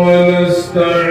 ونستعينه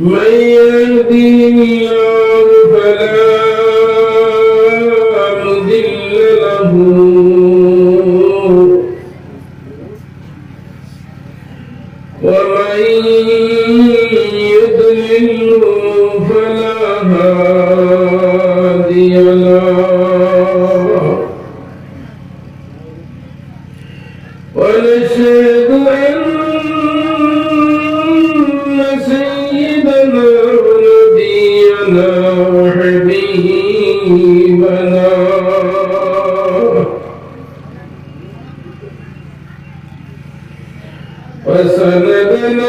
will be وسندنا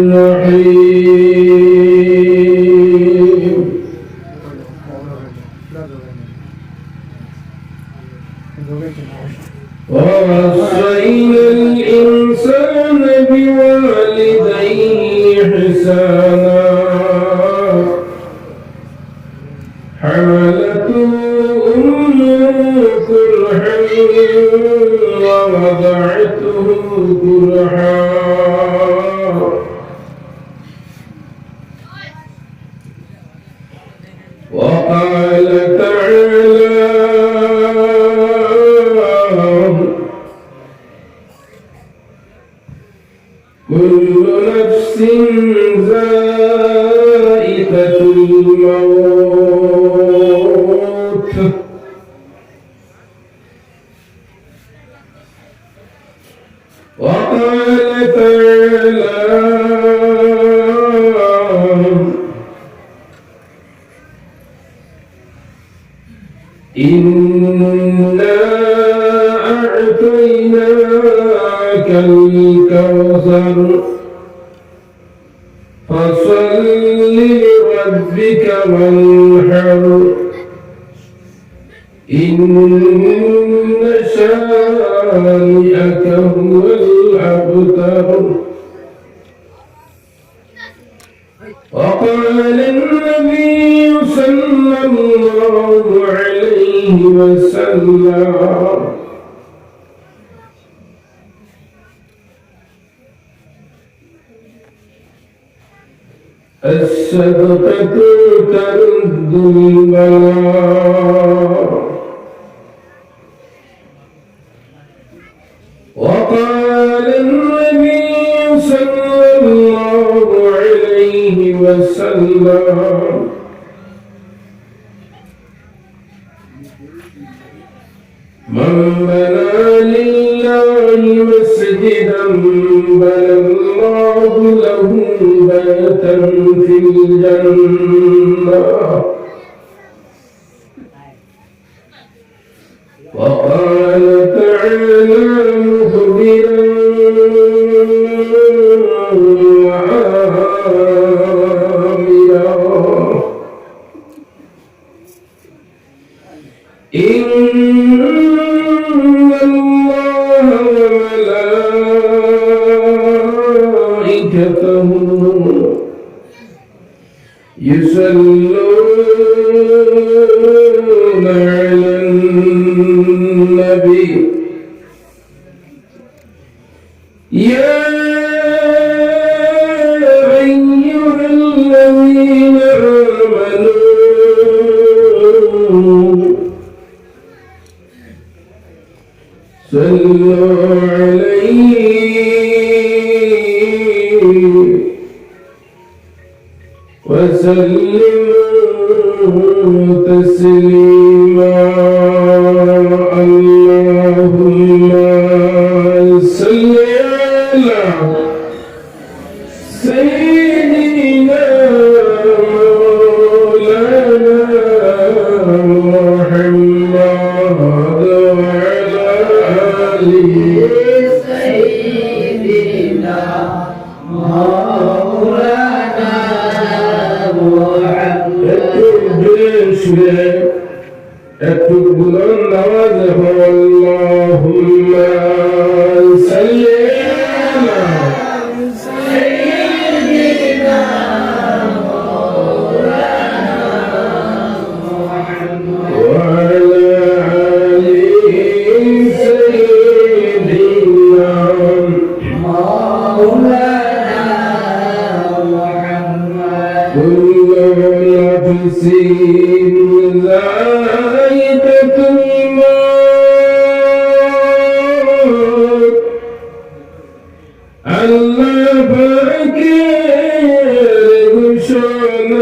أعطيناك الكوثر. فصل لربك وانحر. إن شارئك هو الأبتر. وقال النبي صلى الله عليه وسلم الصدقة ترد المنام صلوا عليه وسلم একটু দূরে শুয়ে একটু বুলন্দ আওয়াজ سين ذائقة الموت الله فاكر شنو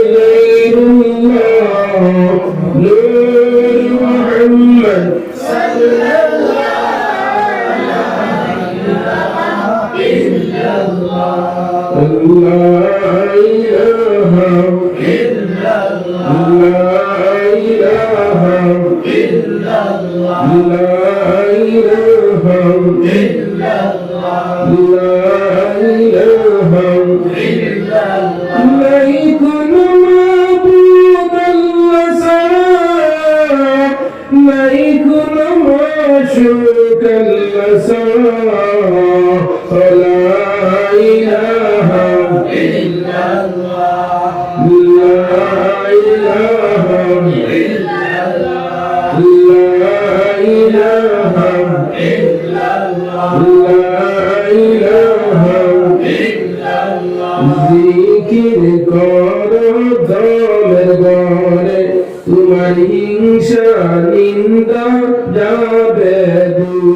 إله إلا الله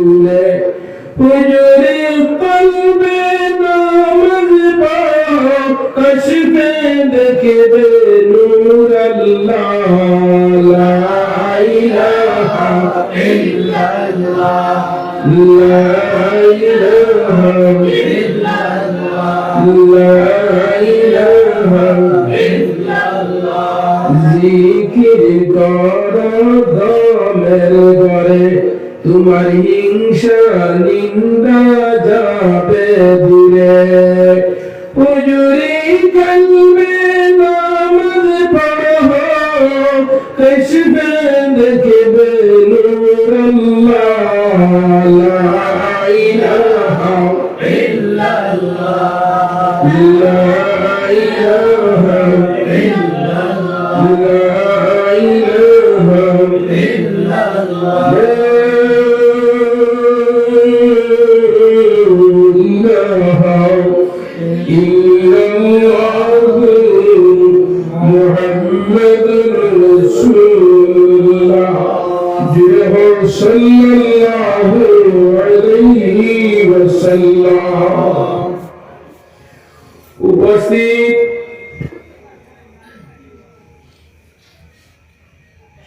দূরে হুজুরে কশবে দেখবে নূর আল্লাহ উপস্থিত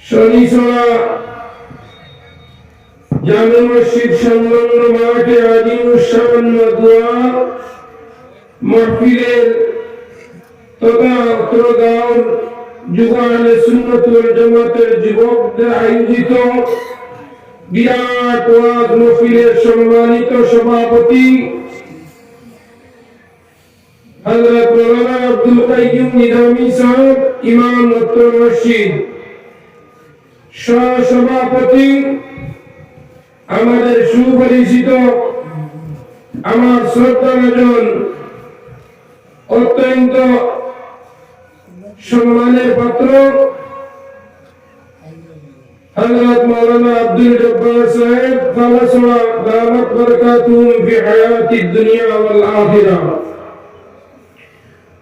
শনিসরা জামে মসজিদ সংলগ্ন মাঠে আজিম উৎসাহান্ন দোয়া, মহফিলের তথা অত্র গাঁওর যুগানে সুন্নতুল জামাতের যুবকদের আয়োজিত বিরাট ওয়াজ মহফিলের সম্মানিত সভাপতি হযরত মাওলানা আব্দুল কাইয়ুম নিজামী সাহেব, ইমাম উত্তর মসজিদ। সভাপতি আমাদের সুপরিচিত, আমার শ্রদ্ধাভাজন অত্যন্ত সম্মানের পাত্র, হযরত মাওলানা আব্দুল জব্বার সাহেব খালাসুরা দামত বরকাতুহুম ফি হায়াতিদ দুনিয়া ওয়াল আখিরাহ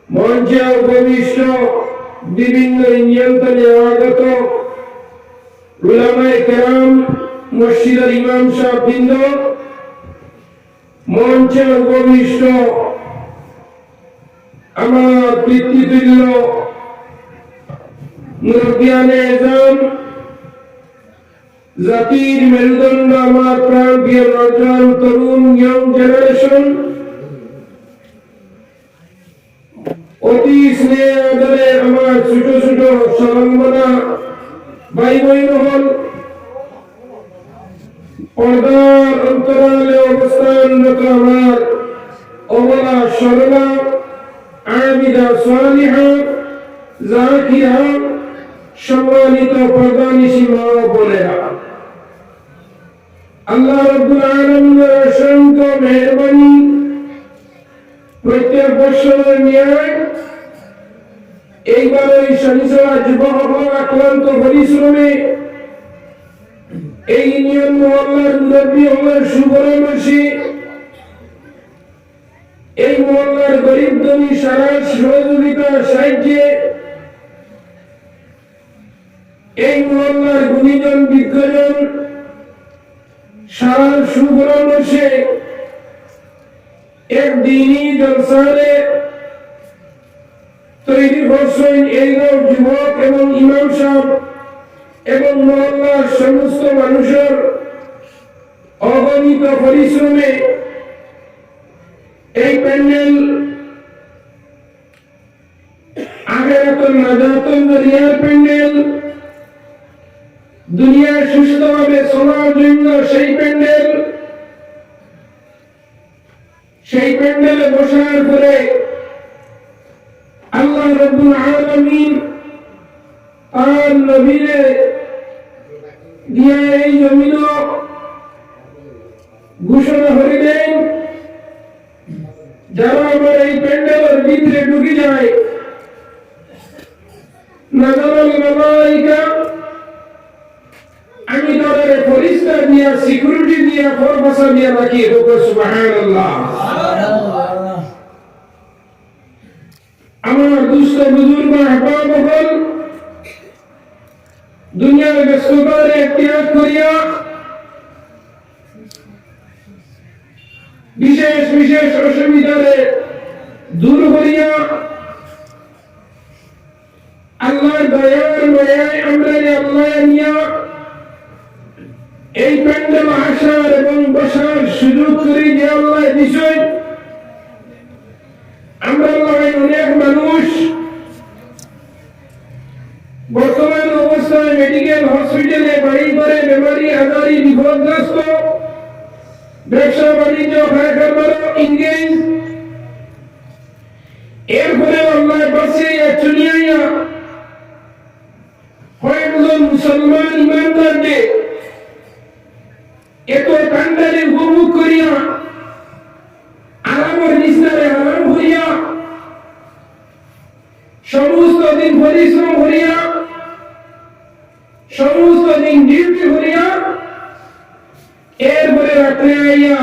মঞ্চে উপবিষ্ট বিভিন্ন নিয়ন্ত্রণে আগত উলামায়ে কেরাম মসজিদের ইমাম সাহেব বৃন্দ মঞ্চে উপবিষ্ট আমার পিতৃতুল্য জাতির মেরুদণ্ড, আমার প্রাণ প্রিয় নজন তরুণ ইয়ং জেনারেশন ন্যায় এইবার ওই শনিসভা যুবক আক্রান্ত পরিশ্রমে এই ইউনিয়ন মহল্লার মুরব্বী গরিব ধনী সারা সহযোগিতা সাহায্যে এক দিনই জলসারে তৈরি করছেন এই গাঁও যুবক এবং ইমাম সাহেব এবং মহল্লার সমস্ত মানুষের অগণিত পরিশ্রমে এই প্যান্ডেল আখেরাতুল নাজাতুল দুনিয়ার প্যান্ডেল, দুনিয়ায় সুস্থভাবে চলার জন্য সেই প্যান্ডেল সেই প্যান্ডেলে বসার পরে আল্লাহ রব্বুল আলামিন তার নবীরে দিয়ে এই জমিন ঘোষণা করে দেন। যারা আমার এই প্যান্ডেলের ভিতরে ঢুকে যায় আমি তাদের ফরিস্তা দিয়া সিকিউরিটি দিয়া ফরফাসা দিয়া রাখি সুবহানাল্লাহ। Bendiciones. দিন ডিউটি করিয়া এরপরে রাত্রে আইয়া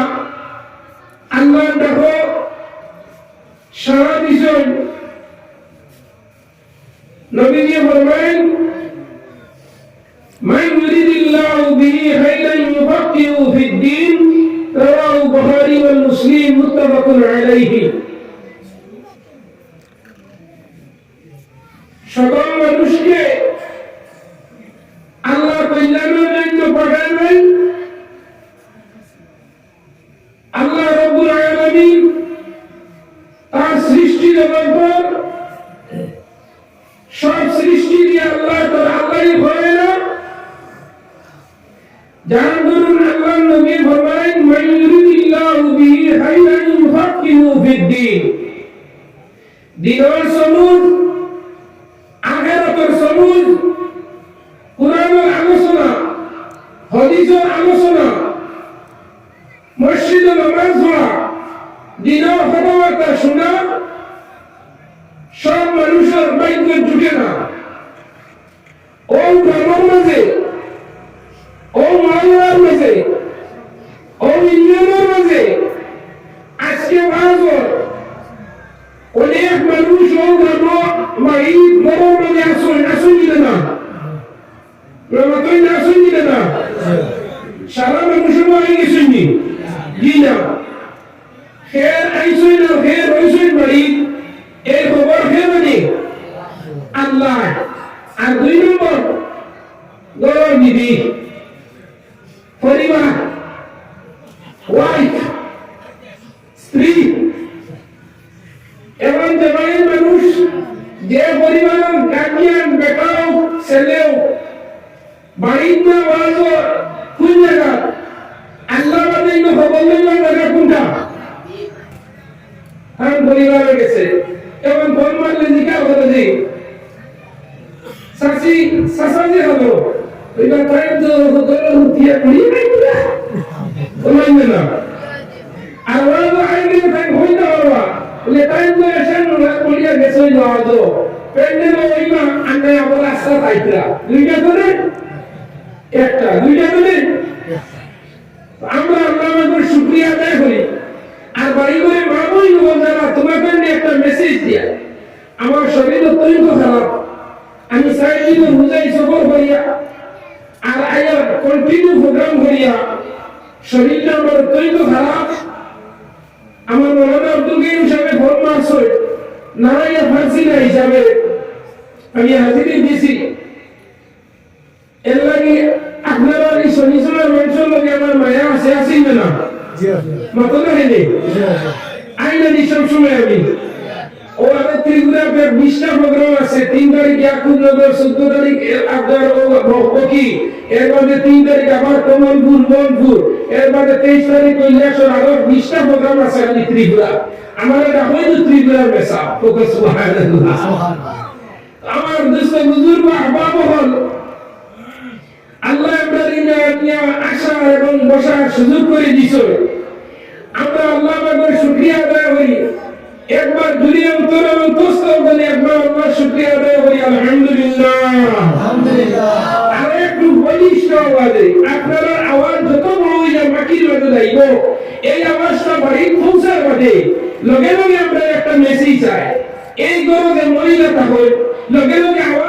দিনের না ওয়াজ কোন জায়গা আল্লাহ বাদে খবর লইবার জায়গা কোনটা? কারণ পরিবারে গেছে। এবং ফোন মারলে জিজ্ঞাসা করে যে সাসি সাসাজি হলো। ওইটা টাইম তো করে উঠিয়ে পড়িয়ে নাই ওলাই না। আর ওরা তো আইনে টাইম হই করে একটা, দুইটা করে। আমরা আল্লাহ আমাদের শুক্রিয়া আদায় করি। আর বাড়ি করে মা বই যারা তোমাকে একটা মেসেজ দিয়া। আমার শরীর অত্যন্ত খারাপ আমি চাই দিন বুঝাই সফর করিয়া, আর আয়া কন্টিনিউ প্রোগ্রাম করিয়া, শরীরটা আমার অত্যন্ত খারাপ। আমার মনে নারায়ণ ফার্সিনা হিসাবে। আমি হাজিরি দিছি এর লাগে আপনারা এই শনিচরের মানুষের লগে আমার মায়া আছে আছেই না মতো না হয়নি আইনা দি সবসময় আমি ও আমাদের ত্রিপুরা বিশটা প্রোগ্রাম আছে তিন তারিখ ইয়াকুব নগর চোদ্দ তারিখ আপনার বকি এর মধ্যে তিন তারিখ আবার কমলপুর মনপুর এর মধ্যে তেইশ তারিখ কৈলাসর আরও বিশটা প্রোগ্রাম আছে আমি ত্রিপুরা আমার এটা হয়তো ত্রিপুরার মেসা তোকে সুবহানাল্লাহ আমার দোস্ত বুজুর্গ আহবাব হল আল্লাহ আপনার নিয়ে আসা এবং বসার সুযোগ করে দিছ। আমরা আল্লাহ পাকের শুকরিয়া আদায় করি। একবার দুনিয়া এবং তোস্ত বলে একবার আল্লাহ শুকরিয়া আদায় করি আলহামদুলিল্লাহ। আলহামদুলিল্লাহ। আর একটু বলিষ্ঠ আওয়াজে। আপনার আওয়াজ যত বড় হয়ে যায় মাটির মাঝে যাইব। এই আওয়াজটা বাড়ি পৌঁছার মাঝে লগে লগে আমরা একটা মেসেজ চাই এই গরমে মহিলা থাকো লগে লগে আওয়াজ